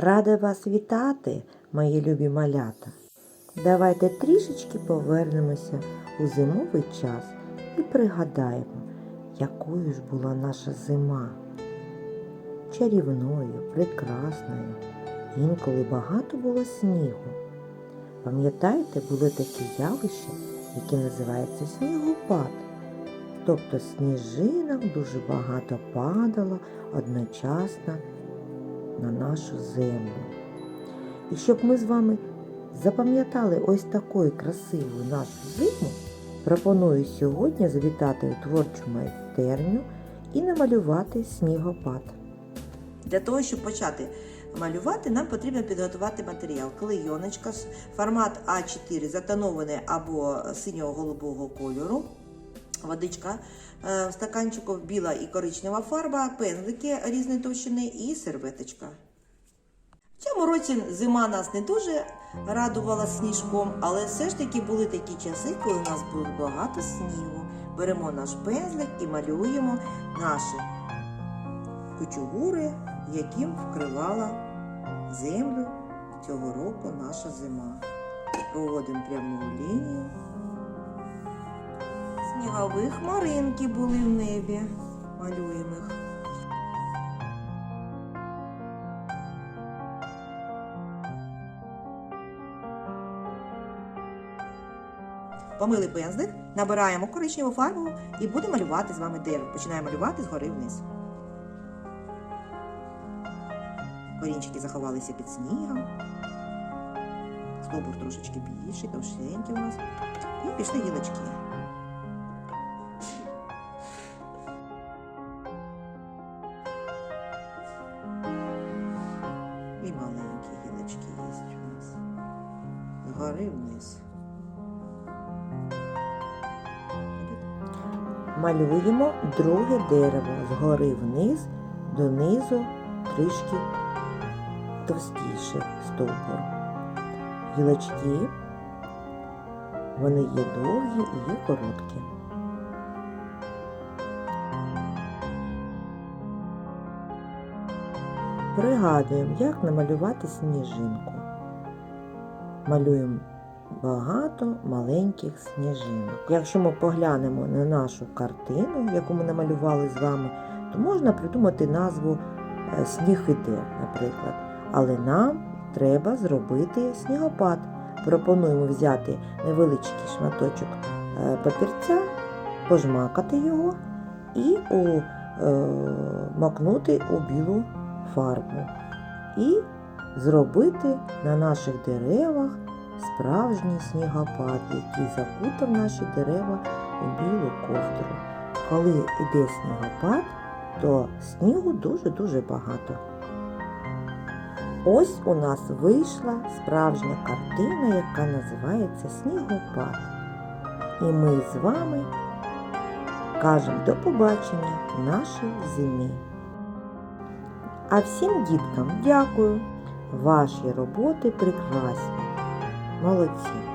Рада вас вітати, мої любі малята. Давайте трішечки повернемося у зимовий час і пригадаємо, якою ж була наша зима. Чарівною, прекрасною. Інколи багато було снігу. Пам'ятаєте, були такі явища, які називаються снігопад. Тобто сніжинок дуже багато падало одночасно на нашу землю. І щоб ми з вами запам'ятали ось такою красиву нашу зиму, пропоную сьогодні завітати у творчу майстерню і намалювати снігопад. Для того, щоб почати малювати, нам потрібно підготувати матеріал. Клейоночка, формат А4 затонований або синього голубого кольору. Водичка е, в стаканчику, біла і коричнева фарба, пензлики різної товщини і серветочка. В цьому році зима нас не дуже радувала сніжком, але все ж таки були такі часи, коли у нас було багато снігу. Беремо наш пензлик і малюємо наші кучугури, яким вкривала землю цього року наша зима. Проводимо пряму лінію. Снігові хмаринки були в небі. Малюємо їх. Помили пензлик, набираємо коричневу фарбу і будемо малювати з вами дерево. Починаємо малювати згори вниз. Корінчики заховалися під снігом. Стовбур трошечки більший, товщенький у нас. І пішли гілочки. Згори вниз. Малюємо друге дерево згори вниз, донизу трішки товстіше стовбур. Гілочки, вони є довгі і є короткі. Пригадуємо, як намалювати сніжинку. Малюємо багато маленьких сніжинок. Якщо ми поглянемо на нашу картину, яку ми намалювали з вами, то можна придумати назву е, Сніг іде, наприклад. Але нам треба зробити снігопад. Пропонуємо взяти невеличкий шматочок е, папірця, пожмакати його і у, е, макнути у білу фарбу. І зробити на наших деревах справжній снігопад, який закутав наші дерева у білу ковдру. Коли йде снігопад, то снігу дуже-дуже багато. Ось у нас вийшла справжня картина, яка називається Снігопад. І ми з вами кажемо до побачення нашій зимі. А всім діткам дякую. Ваші роботи прекрасні. Молодці!